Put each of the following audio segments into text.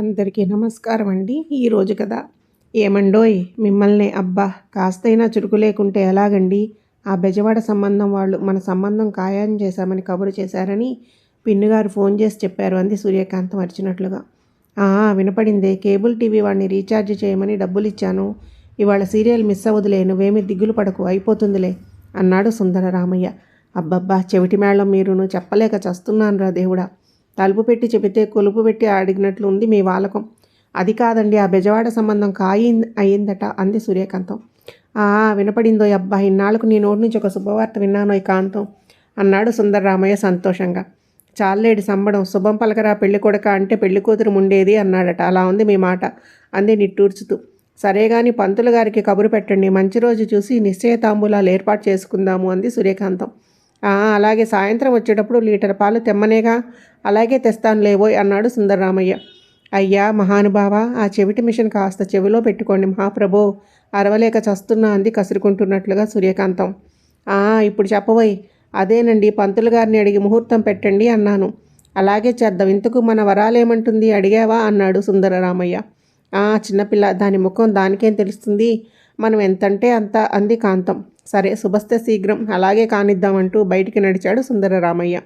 అందరికీ నమస్కారం అండి. ఈరోజు కదా ఏమండోయ్? మిమ్మల్ని అబ్బా కాస్తైనా చురుకు లేకుంటే ఎలాగండి? ఆ బెజవాడ సంబంధం వాళ్ళు మన సంబంధం ఖాయం చేశామని కబురు చేశారని పిన్నుగారు ఫోన్ చేసి చెప్పారు అంది సూర్యకాంతం మరిచినట్లుగా "ఆ, వినపడిందే. కేబుల్ టీవీ వాడిని రీఛార్జ్ చేయమని డబ్బులు ఇచ్చాను ఇవాళ సీరియల్ మిస్ అవ్వదులే నువ్వేమీ దిగులు పడకు అయిపోతుందిలే అన్నాడు సుందర రామయ్య. అబ్బబ్బా చెవిటి మేళం మీరును చెప్పలేక చస్తున్నాను రా దేవుడా. తలుపు పెట్టి చెబితే కొలుపు పెట్టి అడిగినట్లు ఉంది మీ వాలకం. అది కాదండి ఆ బెజవాడ సంబంధం ఖాయి అయిందట అంది సూర్యకాంతం. ఆ వినపడిందో అబ్బా ఇన్నాళ్ళకు నీ నోటి నుంచి ఒక శుభవార్త విన్నాను ఈ కాంతం అన్నాడు సుందరరామయ్య సంతోషంగా. చాలేడు సంబడం శుభం పలకరా పెళ్ళి కొడక అంటే పెళ్ళి కూతురు ఉండేది అన్నాడట. అలా ఉంది మీ మాట అంది నిట్టూర్చుతూ. సరే గాని పంతులు గారికి కబురు పెట్టండి మంచి రోజు చూసి నిశ్చయ తాంబూలాలు ఏర్పాటు చేసుకుందాము అంది సూర్యకాంతం. అలాగే సాయంత్రం వచ్చేటప్పుడు లీటర్ పాలు తెమ్మనేగా అలాగే తెస్తాను లేవోయ్ అన్నాడు సుందరరామయ్య. అయ్యా మహానుభావ ఆ చెవిటి మిషన్ కాస్త చెవిలో పెట్టుకోండి మహాప్రభో. అరవలేక చస్తున్నా అంది కసురుకుంటున్నట్లుగా సూర్యకాంతం. "ఆ, ఇప్పుడు చెప్పబోయ్. అదేనండి పంతులు గారిని అడిగి ముహూర్తం పెట్టండి అన్నాను. అలాగే చేద్దాం ఇంతకు మన వరాలేమంటుంది అడిగావా అన్నాడు సుందరరామయ్య. "ఆ, చిన్నపిల్ల దాని ముఖం దానికేం తెలుస్తుంది? మనం ఎంతంటే అంత అంది కాంతం. సరే శుభస్తే శీఘ్రం. అలాగే కానిద్దామంటూ బయటికి నడిచాడు సుందరరామయ్య.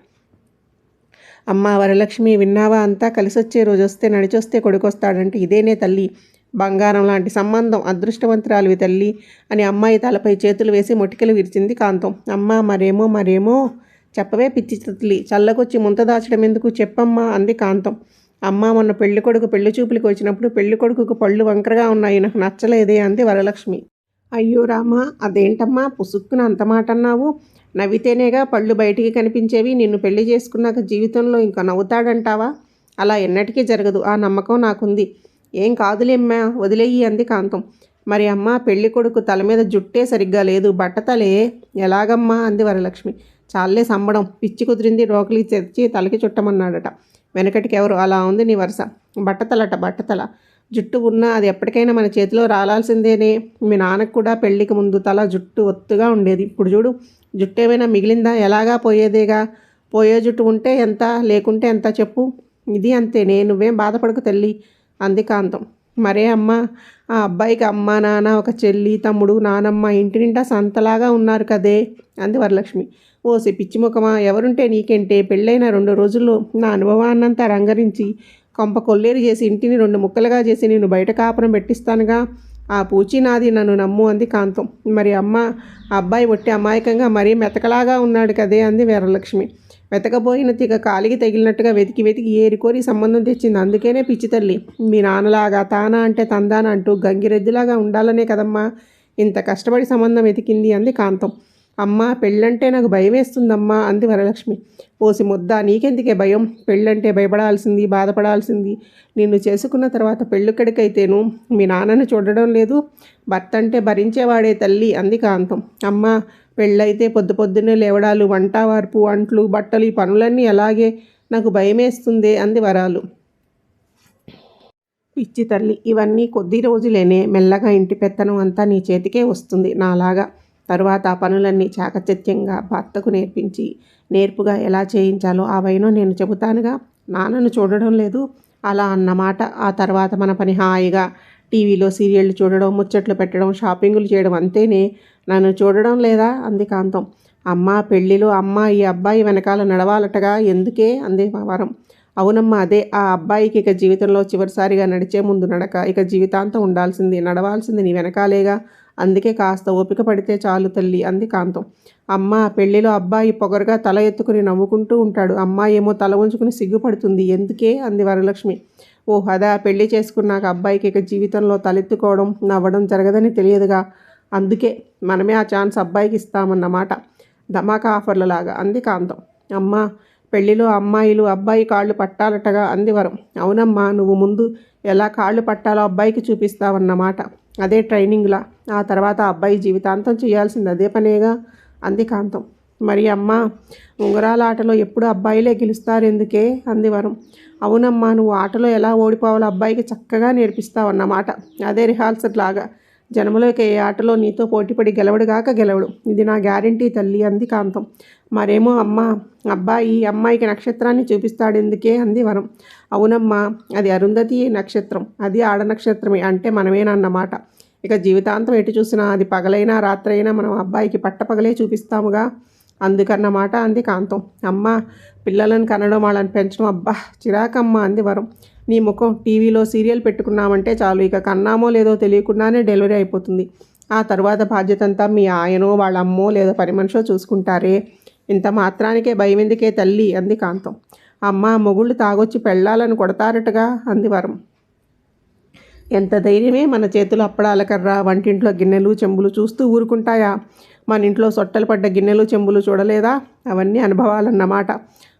అమ్మ వరలక్ష్మి విన్నావా అంతా? కలిసొచ్చే రోజు వస్తే నడిచొస్తే కొడుకొస్తాడంటే ఇదేనే తల్లి బంగారం లాంటి సంబంధం అదృష్టవంతురాలివి తల్లి అని అమ్మాయి తలపై చేతులు వేసి మొటికలు విరిచింది కాంతం. అమ్మ మరేమో మరేమో? చెప్పవే పిచ్చి తల్లి చల్లకొచ్చి ముంత దాచడం ఎందుకు? చెప్పమ్మా అంది కాంతం. అమ్మ మొన్న పెళ్ళి కొడుకు పెళ్ళి చూపులకు వచ్చినప్పుడు పెళ్ళి కొడుకుకు పళ్ళు వంకరగా ఉన్నాయి నాకు నచ్చలేదే అంది వరలక్ష్మి. అయ్యో రామా అదేంటమ్మా పుసుక్కున అంత మాట అన్నావు? నవ్వితేనేగా పళ్ళు బయటికి కనిపించేవి. నిన్ను పెళ్ళి చేసుకున్నాక జీవితంలో ఇంకా నవ్వుతాడంటావా? అలా ఎన్నటికీ జరగదు. ఆ నమ్మకం నాకుంది. ఏం కాదులేమ్మా వదిలేయి అంది కాంతం. మరి అమ్మ పెళ్ళి కొడుకు తల మీద జుట్టే సరిగ్గా లేదు. బట్టతలే ఎలాగమ్మా అంది వరలక్ష్మి. చాలే సంబడం. పిచ్చి కుదిరింది రోకలి తెచ్చి తలకి చుట్టమన్నాడట. వెనకటికి ఎవరు అలా ఉంది నీ వరుస. బట్టతలట బట్టతల. జుట్టు ఉన్నా అది ఎప్పటికైనా మన చేతిలో రాలాల్సిందేనే. మీ నాన్నకు కూడా పెళ్ళికి ముందు తల జుట్టు ఒత్తుగా ఉండేది. ఇప్పుడు చూడు జుట్టు ఏమైనా మిగిలిందా? ఎలాగా పోయేదేగా? పోయే జుట్టు ఉంటే ఎంత? లేకుంటే ఎంత? చెప్పు. ఇది అంతేనే నువ్వేం బాధపడకు తల్లి అంది కాంతం. మరే అమ్మ ఆ అబ్బాయికి అమ్మ నాన్న ఒక చెల్లి తమ్ముడు నానమ్మ ఇంటి నిండా సంతలాగా ఉన్నారు కదే అంది వరలక్ష్మి. ఓసి పిచ్చిముఖమా ఎవరుంటే నీకేంటే? పెళ్ళైన రెండు రోజుల్లో నా అనుభవాన్నంతా రంగరించి కొంప కొల్లేరు చేసి ఇంటిని రెండు ముక్కలుగా చేసి నేను బయట కాపురం పెట్టిస్తానుగా. ఆ పూచి నాది నన్ను నమ్ము అంది కాంతం. మరి అమ్మ అబ్బాయి ఒట్టి అమాయకంగా మరీ మెతకలాగా ఉన్నాడు కదే అంది వీరలక్ష్మి. వెతకబోయిన తిగ కాలికి తగిలినట్టుగా వెతికి వెతికి ఏరికోరి సంబంధం తెచ్చింది. అందుకేనే పిచ్చి తల్లి మీ నాన్నలాగా తానా అంటే తందాన అంటూ గంగిరెద్దులాగా ఉండాలనే కదమ్మా. ఇంత కష్టపడి సంబంధం వెతికింది అంది కాంతం. అమ్మ పెళ్ళంటే నాకు భయం వేస్తుందమ్మా అంది వరలక్ష్మి. పోసి ముద్ద నీకెందుకే భయం? పెళ్ళంటే భయపడాల్సింది బాధపడాల్సింది. నిన్ను చేసుకున్న తర్వాత పెళ్ళిక్కడికైతేను మీ నాన్నను చూడడం లేదు. భర్త అంటే భరించేవాడే తల్లి అంది కాంతం. అమ్మ పెళ్ళైతే పొద్దు పొద్దున్నే లేవడాలు వంట వార్పు అంట్లు బట్టలు ఈ పనులన్నీ అలాగే నాకు భయమేస్తుంది అంది వరాలు. పిచ్చి తల్లి ఇవన్నీ కొద్ది రోజులేనే మెల్లగా ఇంటి పెత్తనం అంతా నీ చేతికే వస్తుంది నాలాగా. తరువాత ఆ పనులన్నీ చాకచత్యంగా భర్తకు నేర్పించి నేర్పుగా ఎలా చేయించాలో అవైనో నేను చెబుతానుగా. నాన్నను చూడడం లేదు. అలా అన్నమాట. ఆ తర్వాత మన పని హాయిగా టీవీలో సీరియళ్ళు చూడడం ముచ్చట్లు పెట్టడం షాపింగులు చేయడం అంతేనే. నన్ను చూడడం లేదా? అంది కాంతం. అమ్మ పెళ్ళిలో అమ్మ ఈ అబ్బాయి వెనకాల నడవాలటగా ఎందుకే? అంది వరం. అవునమ్మా అదే. ఆ అబ్బాయికి ఇక జీవితంలో చివరిసారిగా నడిచే ముందు నడక. ఇక జీవితాంతం ఉండాల్సింది నడవాల్సింది నీ వెనకాలేగా. అందుకే కాస్త ఓపిక పడితే చాలు తల్లి అంది కాంతం. అమ్మ పెళ్ళిలో అబ్బాయి పొగరుగా తల ఎత్తుకుని నవ్వుకుంటూ ఉంటాడు. అమ్మాయి ఏమో తల ఉంచుకుని సిగ్గుపడుతుంది. ఎందుకే? అంది వరలక్ష్మి. ఓ అదా పెళ్ళి చేసుకున్నాక అబ్బాయికి ఇక జీవితంలో తలెత్తుకోవడం నవ్వడం జరగదని తెలియదుగా? అందుకే మనమే ఆ ఛాన్స్ అబ్బాయికి ఇస్తామన్నమాట. ధమాకా ఆఫర్లలాగా అంది కాంతం. అమ్మ పెళ్ళిలో అమ్మాయిలు అబ్బాయి కాళ్ళు పట్టాలటగా అంది వరం. అవునమ్మా నువ్వు ముందు ఎలా కాళ్ళు పట్టాలో అబ్బాయికి చూపిస్తావన్నమాట. అదే ట్రైనింగ్లా. ఆ తర్వాత అబ్బాయి జీవితాంతం చేయాల్సింది అదే పనేగా? అంది కాంతం. మరి అమ్మ ఉంగరాల ఆటలో ఎప్పుడు అబ్బాయిలే గెలుస్తారు ఎందుకే అంది వరం అవునమ్మా నువ్వు ఆటలో ఎలా ఓడిపోవాలో అబ్బాయికి చక్కగా నేర్పిస్తావు అన్నమాట అదే రిహార్సల్ లాగా జన్మలోకి ఏ ఆటలో నీతో పోటీపడి గెలవడుగాక గెలవడు. ఇది నా గ్యారంటీ తల్లి అంది కాంతం. మరేమో అమ్మ అబ్బాయి అమ్మాయికి నక్షత్రాన్ని చూపిస్తాడు ఎందుకే అంది వరం. అవునమ్మా అది అరుంధతి నక్షత్రం. అది ఆడ నక్షత్రమే అంటే మనమేనన్నమాట ఇక జీవితాంతం ఎటు చూసినా అది పగలైనా రాత్రైనా మనం అబ్బాయికి పట్టపగలే చూపిస్తాముగా అందుకన్నమాట అంది కాంతం. అమ్మ పిల్లలను కనడం వాళ్ళని పెంచడం అబ్బా చిరాకమ్మ అంది వరం. నీ ముఖం టీవీలో సీరియల్ పెట్టుకున్నామంటే చాలు. ఇక కన్నామో లేదో తెలియకుండానే డెలివరీ అయిపోతుంది. ఆ తర్వాత బాధ్యత అంతా మీ ఆయనో వాళ్ళ అమ్మో లేదో పని మనిషో చూసుకుంటారే. ఇంత మాత్రానికే భయం ఎందుకే తల్లి? అంది కాంతం. అమ్మ మొగుళ్ళు తాగొచ్చి పెళ్ళాలని కొడతారటగా? అంది వరం. ఎంత ధైర్యమే మన చేతులు అప్పడాలకర్ర? వంటింట్లో గిన్నెలు చెంబులు చూస్తూ ఊరుకుంటాయా? మన ఇంట్లో సొట్టలు పడ్డ గిన్నెలు చెంబులు చూడలేదా? అవన్నీ అనుభవాలన్నమాట.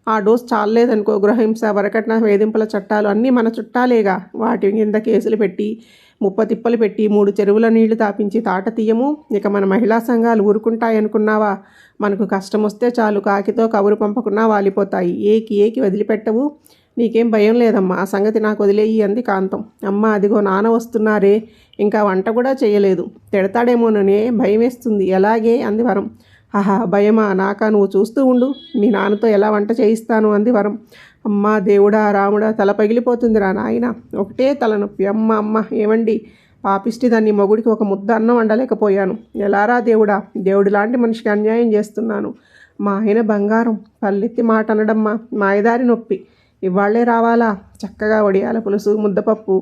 ఆ డోస్ చాలలేదనుకో గృహహింస వరకట్న వేధింపుల చట్టాలు అన్నీ మన చుట్టాలేగా. వాటి కింద కేసులు పెట్టి ముప్ప తిప్పలు పెట్టి మూడు చెరువుల నీళ్ళు తాపించి తాట తీయము. ఇక మన మహిళా సంఘాలు ఊరుకుంటాయనుకున్నావా? మనకు కష్టం వస్తే చాలు కాకితో కబురు పంపకున్నా వాలిపోతాయి. ఏకి ఏకి వదిలిపెట్టవు. నీకేం భయం లేదమ్మా. ఆ సంగతి నాకు వదిలేయి అంది కాంతం. అమ్మ అదిగో నాన్న వస్తున్నారే. ఇంకా వంట కూడా చేయలేదు. తిడతాడేమోననే భయం వేస్తుంది ఎలాగే? అంది వరం. ఆహా భయమా నాకా నువ్వు చూస్తూ ఉండు. మీ నాన్నతో ఎలా వంట చేయిస్తాను అంది వరం. అమ్మ దేవుడా రాముడా తల పగిలిపోతుందిరా నాయన. ఒకటే తలనొప్పి. అమ్మ అమ్మ ఏమండి? పాపిష్టి దాన్ని మొగుడికి ఒక ముద్ద అన్నం వండలేకపోయాను. ఎలారా దేవుడా? దేవుడి లాంటి మనిషికి అన్యాయం చేస్తున్నాను. మా ఆయన బంగారం. పల్లెత్తి మాట అనడమ్మా. మాయదారి నొప్పి. ఇవాళ్ళే రావాలా? చక్కగా వడియాల పులుసు ముద్దపప్పు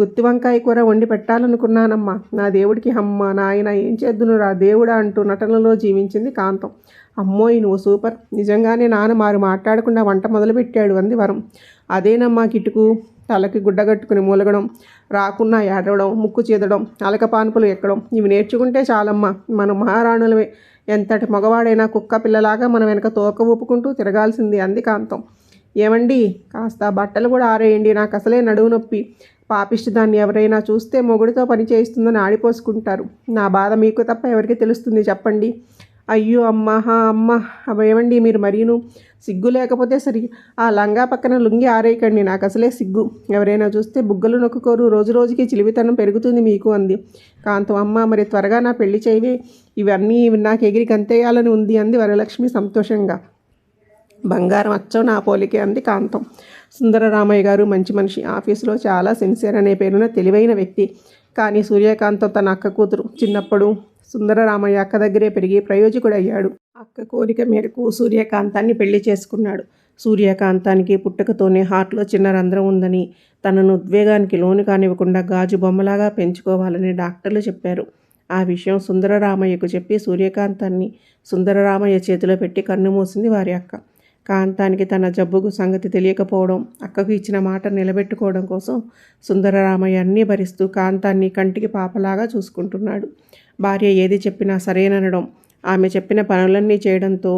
గుత్తి వంకాయ కూర వండి పెట్టాలనుకున్నానమ్మా. నా దేవుడికి అమ్మ నాయన ఏం చేద్దునురా? దేవుడా అంటూ నటనలో జీవించింది కాంతం. అమ్మోయ్ నువ్వు సూపర్. నిజంగానే నాన్న మారు మాట్లాడకుండా వంట మొదలుపెట్టాడు అంది వరం అదేనమ్మా కిటుకు? తలకి గుడ్డగట్టుకుని మూలగడం రాకున్నా ఏడవడం ముక్కు చీదడం అలకపాన్పులు ఎక్కడం ఇవి నేర్చుకుంటే చాలమ్మా. మనం మహారాణులమే. ఎంతటి మగవాడైనా కుక్క పిల్లలాగా మనం వెనక తోక ఊపుకుంటూ తిరగాల్సింది అంది కాంతం. ఏమండి? కాస్త బట్టలు కూడా ఆరేయండి. నాకు అసలే నడువు నొప్పి. పాపిష్టి దాన్ని ఎవరైనా చూస్తే మొగుడితో పని చేయిస్తుందని ఆడిపోసుకుంటారు. నా బాధ మీకు తప్ప ఎవరికి తెలుస్తుంది చెప్పండి? అయ్యో అమ్మ హా అమ్మ. అవేమండి మీరు మరీను? సిగ్గు లేకపోతే సరి. ఆ లంగా పక్కన లుంగి ఆరేయకండి. నాకు అసలే సిగ్గు. ఎవరైనా చూస్తే బుగ్గలు నొక్కుకోరు. రోజు రోజుకి చిలివితనం పెరుగుతుంది మీకు అంది. కాంతం అమ్మ మరి త్వరగా నా పెళ్ళి చేయవే. ఇవన్నీ నాకు ఎగిరి గంతేయాలని ఉంది అంది వరలక్ష్మి సంతోషంగా. బంగారం అచ్చం నా పోలికే అంది కాంతం. సుందరరామయ్య గారు మంచి మనిషి. ఆఫీసులో చాలా సిన్సియర్ అనే పేరున తెలివైన వ్యక్తి. కానీ సూర్యకాంతం తన అక్క కూతురు. చిన్నప్పుడు సుందరరామయ్య అక్క దగ్గరే పెరిగి ప్రయోజకుడు అయ్యాడు అక్క కోరిక మేరకు సూర్యకాంతాన్ని పెళ్ళి చేసుకున్నాడు. సూర్యకాంతానికి పుట్టుకతోనే హార్ట్లో చిన్న రంధ్రం ఉందని తనను ఉద్వేగానికి లోను కానివ్వకుండా గాజు బొమ్మలాగా పెంచుకోవాలని డాక్టర్లు చెప్పారు. ఆ విషయం సుందరరామయ్యకు చెప్పి సూర్యకాంతాన్ని సుందరరామయ్య చేతిలో పెట్టి కన్ను మూసింది వారి అక్క. కాంతానికి తన జబ్బుకు సంగతి తెలియకపోవడం అక్కకు ఇచ్చిన మాట నిలబెట్టుకోవడం కోసం సుందరరామయ్య అన్నీ భరిస్తూ కాంతాన్ని కంటికి పాపలాగా చూసుకుంటున్నాడు. భార్య ఏది చెప్పినా సరేననడం ఆమె చెప్పిన పనులన్నీ చేయడంతో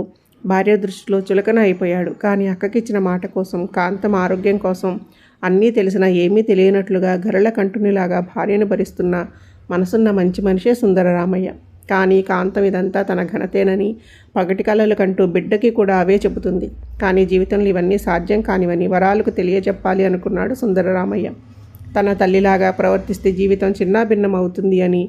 భార్య దృష్టిలో చులకన అయిపోయాడు. కానీ అక్కకిచ్చిన మాట కోసం కాంతం ఆరోగ్యం కోసం అన్నీ తెలిసినా ఏమీ తెలియనట్లుగా గరళ కంటునిలాగా భార్యను భరిస్తున్న మనసున్న మంచి మనిషే సుందరరామయ్య. కానీ కాంతం ఇదంతా తన ఘనతేనని పగటి కళలు కంటూ బిడ్డకి కూడా అవే చెబుతుంది. కానీ జీవితంలో ఇవన్నీ సాధ్యం కానివని వరాలకు తెలియజెప్పాలి అనుకున్నాడు సుందరరామయ్య. తన తల్లిలాగా ప్రవర్తిస్తే జీవితం చిన్నాభిన్నం అవుతుంది అని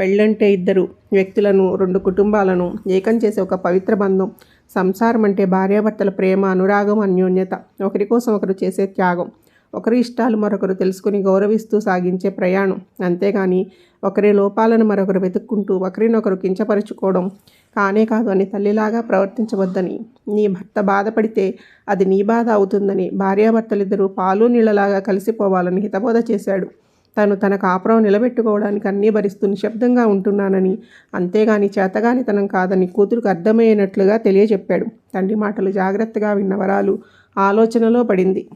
పెళ్ళంటే ఇద్దరు వ్యక్తులను రెండు కుటుంబాలను ఏకం చేసే ఒక పవిత్ర బంధం సంసారం అంటే భార్యాభర్తల ప్రేమ అనురాగం అన్యోన్యత ఒకరి కోసం ఒకరు చేసే త్యాగం ఒకరి ఇష్టాలు మరొకరు తెలుసుకుని గౌరవిస్తూ సాగించే ప్రయాణం. అంతేగాని ఒకరి లోపాలను మరొకరు వెతుక్కుంటూ ఒకరినొకరు కించపరుచుకోవడం కానే కాదు అని తల్లిలాగా ప్రవర్తించవద్దని. నీ భర్త బాధపడితే అది నీ బాధ అవుతుందని భార్యాభర్తలిద్దరూ పాలు నీళ్ళలాగా కలిసిపోవాలని హితబోధ చేశాడు. తను తన కాపురం నిలబెట్టుకోవడానికి అన్నీ భరిస్తూ నిశ్శబ్దంగా ఉంటున్నానని అంతేగాని చేతగానితనం కాదని కూతురుకు అర్థమయ్యేనట్లుగా తెలియజెప్పాడు. తండ్రి మాటలు జాగ్రత్తగా విన్న వరాలు ఆలోచనలో పడింది.